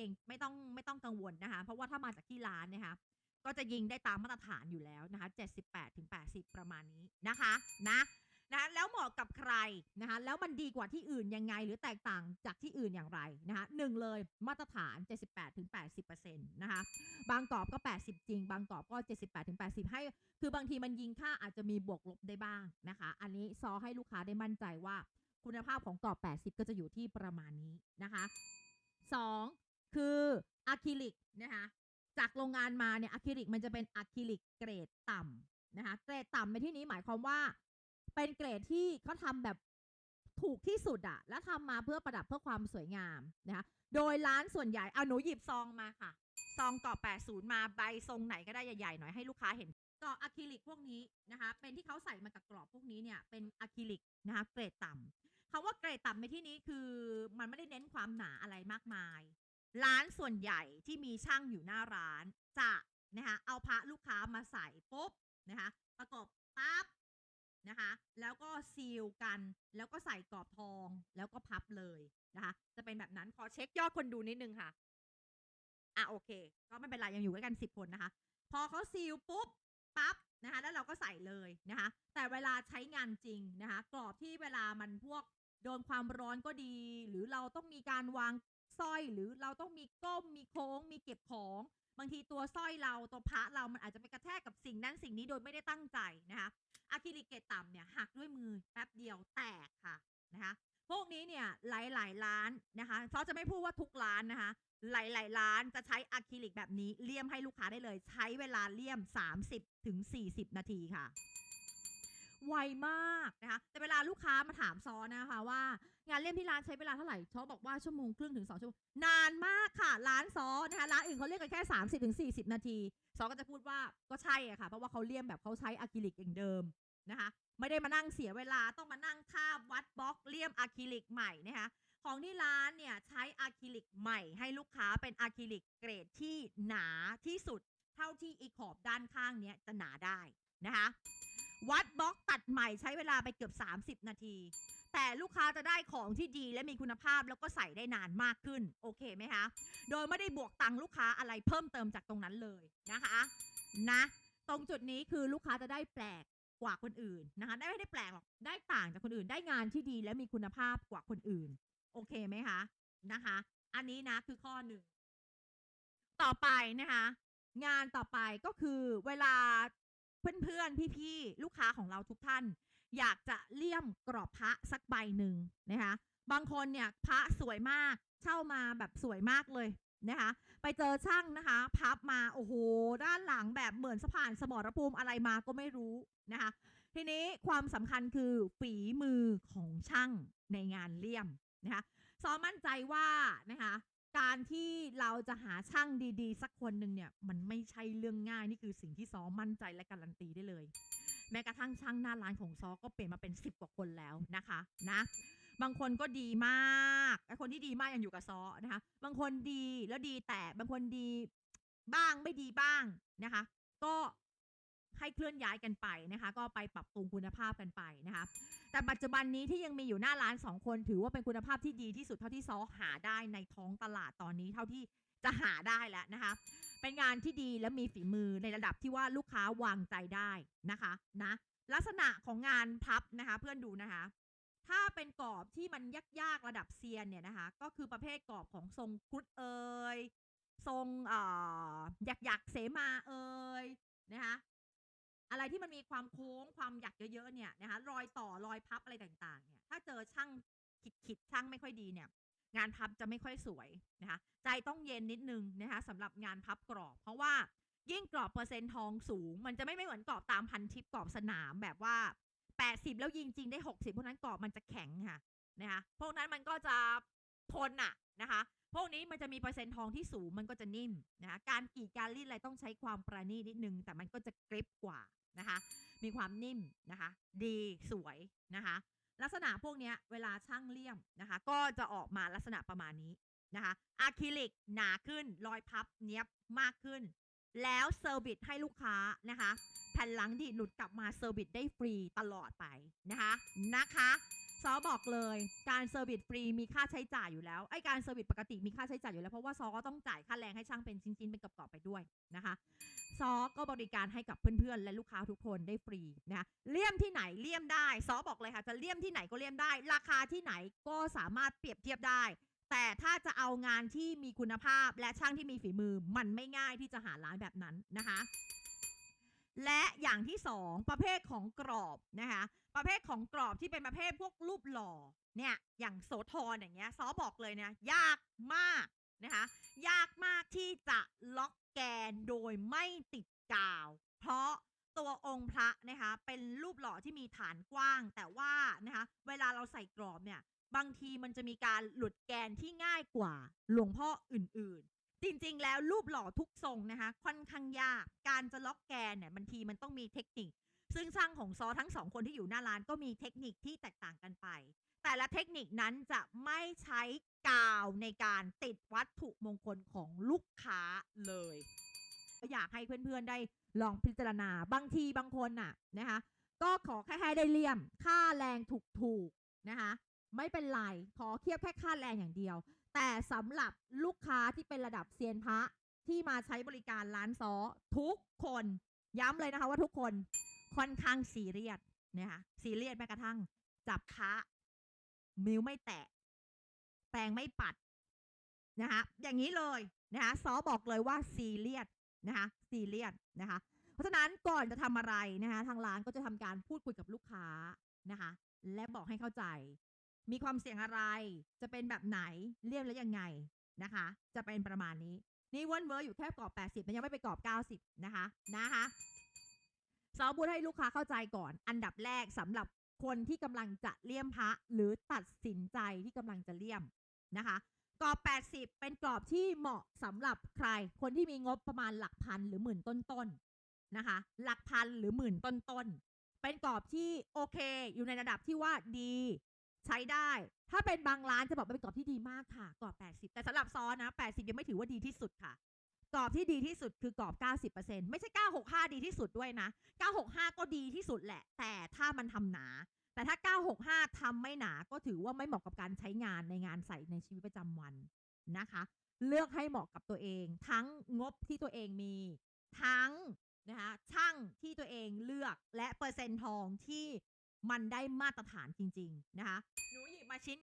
เกงไม่ต้องไม่ต้องกังวลนะคะ เพราะว่าถ้ามาจากที่ร้านนะคะก็จะยิงได้ตามมาตรฐานอยู่แล้วนะคะ 78ถึง80 ประมาณนี้นะคะนะนะแล้วเหมาะกับใครนะคะแล้วมันดีกว่าที่อื่นยังไง หรือแตกต่างจากที่อื่นอย่างไรนะคะหนึ่งเลยมาตรฐาน 78ถึง80%นะคะบางกรอบก็ 80 จริง บางกรอบก็ 78ถึง80 ให้ คือบางทีมันยิงค่าอาจจะมีบวกลบได้บ้างนะคะ อันนี้ซอให้ลูกค้าได้มั่นใจว่าคุณภาพของกรอบ 80 ก็จะอยู่ที่ประมาณนี้นะคะ 2 คืออะคริลิกนะคะจากโรงงานมาเนี่ยอะคริลิกมันจะเป็นอะคริลิกเกรดต่ำนะคะเกรดต่ำในที่นี้หมายความว่า เป็นเกรดที่เขาทำแบบถูกที่สุดอะและทำมาเพื่อประดับเพื่อความสวยงามนะคะโดยร้านส่วนใหญ่เอาหนูหยิบซองมาค่ะ ซองกรอบ80มาใบทรงไหนก็ได้ใหญ่ๆหน่อยให้ลูกค้าเห็นกรอบอะคริลิกพวกนี้นะคะ เป็นที่เขาใส่มากับกรอบพวกนี้เนี่ยเป็นอะคริลิกนะคะเกรดต่ำคำว่าเกรดต่ำในที่นี้คือมันไม่ได้เน้นความหนาอะไรมากมาย ร้านส่วนใหญ่ที่มีช่างอยู่หน้าร้านจะนะคะเอาพระลูกค้ามาใส่ปุ๊บนะคะประกอบปั๊บนะคะแล้วก็ซีลกันแล้วก็ใส่กรอบทองแล้วก็พับเลยนะคะจะเป็นแบบนั้นขอเช็คยอดคนดูนิดนึงค่ะ อะโอเค ก็ไม่เป็นไรยังอยู่ด้วยกันสิบคนนะคะ พอเขาซีลปุ๊บปั๊บนะคะแล้วเราก็ใส่เลยนะคะ แต่เวลาใช้งานจริงนะคะ กรอบที่เวลามันพวกโดนความร้อนก็ดี หรือเราต้องมีการวาง สร้อยหรือเราต้องมีก้มมีโค้ง มีเก็บของ บางทีตัวสร้อยเราตัวพระเรามันอาจจะไปกระแทกกับสิ่งนั้นสิ่งนี้โดยไม่ได้ตั้งใจนะคะอะคริลิกเกรดต่ำเนี่ยหักด้วยมือแป๊บเดียวแตกค่ะนะคะพวกนี้เนี่ยหลายๆร้านนะคะเพราจะไม่พูดว่าทุกร้านนะคะหลายๆร้านจะใช้อะคริลิกแบบนี้เลี่ยมให้ลูกค้าได้เลย ใช้เวลาเลี่ยม 30ถึง40 นาทีค่ะ ไวมากนะคะแต่เวลาลูกค้ามาถามซอนะคะว่า งานเลี่ยมที่ร้านใช้เวลาเท่าไหร่ซอบอกว่าชั่วโมงครึ่งถึง2ชั่วโมงนานมากค่ะ ร้านซอนะคะร้านอื่นเขาเรียกกันแค่30ถึง40นาทีซอก็จะพูดว่าก็ใช่อะค่ะ เพราะว่าเขาเลี่ยมแบบเขาใช้อะคริลิกอย่างเดิมนะคะ ไม่ได้มานั่งเสียเวลาต้องมานั่งคาบวัดบล็อกเลี่ยมอะคริลิกใหม่นะคะของที่ร้านเนี่ยใช้อะคริลิกใหม่ให้ลูกค้าเป็นอะคริลิกเกรดที่หนาที่สุด เท่าที่อีขอบด้านข้างเนี้ยจะหนาได้นะคะ วัดบล็อกตัดใหม่ใช้เวลาไปเกือบ 30 นาที แต่ลูกค้าจะได้ของที่ดีและมีคุณภาพแล้วก็ใส่ได้นานมากขึ้น โอเคไหมคะ โดยไม่ได้บวกตังค์ลูกค้าอะไรเพิ่มเติมจากตรงนั้นเลยนะคะ นะ ตรงจุดนี้คือลูกค้าจะได้แปลกกว่าคนอื่นนะคะ ได้ไม่ได้แปลกหรอก ได้ต่างจากคนอื่น ได้งานที่ดีและมีคุณภาพกว่าคนอื่น โอเคไหมคะ นะคะ อันนี้นะคือข้อหนึ่ง ต่อไปนะคะ งานต่อไปก็คือเวลา เพื่อนๆ พี่ๆ ลูกค้าของเราทุกท่าน อยากจะเลี่ยมกรอบพระสักใบหนึ่งนะคะ บางคนเนี่ยพระสวยมากเช่ามาแบบสวยมากเลยนะคะ ไปเจอช่างนะคะ พับมาโอ้โห ด้านหลังแบบเหมือนสะพานสมรภูมิอะไรมาก็ไม่รู้นะคะ ทีนี้ความสำคัญคือฝีมือของช่างในงานเลี่ยมนะคะซอมั่นใจว่านะคะ การที่เราจะหาช่างดีๆ สักคนหนึ่งเนี่ย มันไม่ใช่เรื่องง่ายนี่คือสิ่งที่ซอมั่นใจและการันตีได้เลย แม้กระทั่งช่างหน้าร้านของซอก็เปลี่ยนมาเป็นสิบกว่าคนแล้วนะคะ นะ บางคนก็ดีมากไอ้คนที่ดีมากยังอยู่กับซอนะคะ บางคนดีแล้วดีแต่บางคนดีบ้างไม่ดีบ้างนะคะ ก็ ให้เคลื่อนย้ายกันไปนะคะ ก็ไปปรับปรุงคุณภาพกันไปนะคะ แต่ปัจจุบันนี้ที่ยังมีอยู่หน้าร้านสองคน ถือว่าเป็นคุณภาพที่ดีที่สุดเท่าที่ซอหาได้ในท้องตลาดตอนนี้เท่าที่จะหาได้แล้วนะคะ เป็นงานที่ดีและมีฝีมือในระดับที่ว่าลูกค้าวางใจได้นะคะนะลักษณะของงานพับนะคะ เพื่อนดูนะคะ ถ้าเป็นกรอบที่มันยากๆระดับเซียนเนี่ยนะคะ ก็คือประเภทกรอบของทรงครุฑเอยทรงเอ่อหยักหยักเสมาเอยนะคะ ที่มันมีความโค้งความหยักเยอะๆเนี่ยนะคะรอยต่อรอยพับอะไรต่างๆเนี่ยถ้าเจอช่างขิดๆช่างไม่ค่อยดีเนี่ย งานพับจะไม่ค่อยสวยนะคะใจต้องเย็นนิดนึงนะคะสำหรับงานพับกรอบ เพราะว่ายิ่งกรอบเปอร์เซ็นต์ทองสูง มันจะไม่ไม่เหมือนกรอบตามพันทิปกรอบสนามแบบว่า 80 แล้วยิงจริงได้ 60พวกนั้นกรอบมันจะแข็งค่ะนะคะพวกนั้นมันก็จะ ทนอะนะคะ พวกนี้มันจะมีเปอร์เซ็นต์ทองที่สูงมันก็จะนิ่มนะคะการกรีดการรีดอะไรต้องใช้ความประณีตนิดนึง แต่มันก็จะกริบกว่านะคะ มีความนิ่มนะคะ ดีสวยนะคะ ลักษณะพวกนี้เวลาช่างเลี่ยมนะคะ ก็จะออกมาลักษณะประมาณนี้นะคะอะคริลิกหนาขึ้นรอยพับเนี้ยบมากขึ้น แล้วเซอร์วิสให้ลูกค้านะคะ แผ่นหลังดีหลุดกลับมาเซอร์วิสได้ฟรีตลอดไปนะคะนะคะ ซอบอกเลยการเซอร์วิสฟรีมีค่าใช้จ่ายอยู่แล้วไอ้การเซอร์วิสปกติมีค่าใช้จ่ายอยู่แล้วเพราะว่าซอก็ต้องจ่ายค่าแรงให้ช่างเป็นชิ้นๆเป็นกระป๋อไปด้วยนะคะซอก็บริการให้กับเพื่อนๆ และลูกค้าทุกคนได้ฟรีนะคะเลี่ยมที่ไหนเลี่ยมได้ซอบอกเลยค่ะจะเลี่ยมที่ไหนก็เลี่ยมได้ ราคาที่ไหนก็สามารถเปรียบเทียบได้ แต่ถ้าจะเอางานที่มีคุณภาพและช่างที่มีฝีมือมันไม่ง่ายที่จะหาร้านแบบนั้นนะคะ และอย่างที่สองประเภทของกรอบนะคะ ประเภทของกรอบที่เป็นประเภทพวกรูปหล่อเนี่ยอย่างโสธรอย่างเงี้ยซอบอกเลยเนี่ยยากมากนะคะยากมากที่จะล็อกแกนโดยไม่ติดกาว เพราะตัวองค์พระนะคะเป็นรูปหล่อที่มีฐานกว้าง แต่ว่านะคะเวลาเราใส่กรอบเนี่ยบางทีมันจะมีการหลุดแกนที่ง่ายกว่าหลวงพ่ออื่น จริงๆ แล้วรูปหล่อทุกทรงนะคะ ค่อนข้างยาก การจะล็อกแกนเนี่ยบางทีมันต้องมีเทคนิค ซึ่งช่างของซอทั้งสองคนที่อยู่หน้าร้านก็มีเทคนิคที่แตกต่างกันไป แต่ละเทคนิคนั้นจะไม่ใช้กาวในการติดวัตถุมงคลของลูกค้าเลย อยากให้เพื่อนๆได้ลองพิจารณาบางทีบางคนน่ะนะคะ ก็ขอแค่ให้ได้เลี่ยม ค่าแรงถูกๆนะคะ ไม่เป็นไร ขอเทียบแค่ค่าแรงอย่างเดียว แต่สำหรับลูกค้าที่เป็นระดับเซียนพระที่มาใช้บริการร้านซอทุกคน ย้ำเลยนะคะว่าทุกคนค่อนข้างซีเรียสนะคะซีเรียสแม้กระทั่ง จับค้ามิวไม่แตะ แปรงไม่ปัดนะคะอย่างนี้เลยนะคะซอบอกเลยว่าซีเรียสนะคะซีเรียสนะคะ เพราะฉะนั้นก่อนจะทำอะไรนะคะทางร้านก็จะทำการพูดคุยกับลูกค้านะคะ และบอกให้เข้าใจ มีความเสี่ยงอะไร จะเป็นแบบไหนเรียบแล้วยังไงนะคะ จะเป็นประมาณนี้ นี่วิร์นเวอร์อยู่แค่กรอบ 80 มันยังไม่ไปกรอบ 90 นะคะ นะคะซอพูดให้ลูกค้าเข้าใจก่อน อันดับแรกสำหรับคนที่กำลังจะเลี่ยมพระหรือตัดสินใจที่กำลังจะเลี่ยมนะคะ กรอบ 80 เป็นกรอบที่เหมาะสำหรับใคร คนที่มีงบประมาณหลักพันหรือหมื่นต้นๆนะคะ หลักพันหรือหมื่นต้นๆเป็นกรอบที่โอเค อยู่ในระดับที่ว่าดี ช้ได้ ถ้าเป็นบางร้านจะบอกว่าเป็นกรอบที่ดีมากค่ะ กรอบ 80 แต่สำหรับซอนะ 80 ยังไม่ถือว่าดีที่สุดค่ะ กรอบที่ดีที่สุดคือกรอบ 90%ไม่ใช่ 965 ดีที่สุดด้วยนะ 965 ก็ดีที่สุดแหละ แต่ถ้ามันทำหนา แต่ถ้า 965ทำไม่หนา ก็ถือว่าไม่เหมาะกับการใช้งานในงานใส่ในชีวิตประจำวันนะคะ เลือกให้เหมาะกับตัวเอง ทั้งงบที่ตัวเองมี ทั้งนะคะช่างที่ตัวเองเลือกและเปอร์เซ็นต์ทองที่ มันได้มาตรฐานจริง ๆ นะคะ หนูหยิบมาชิ้น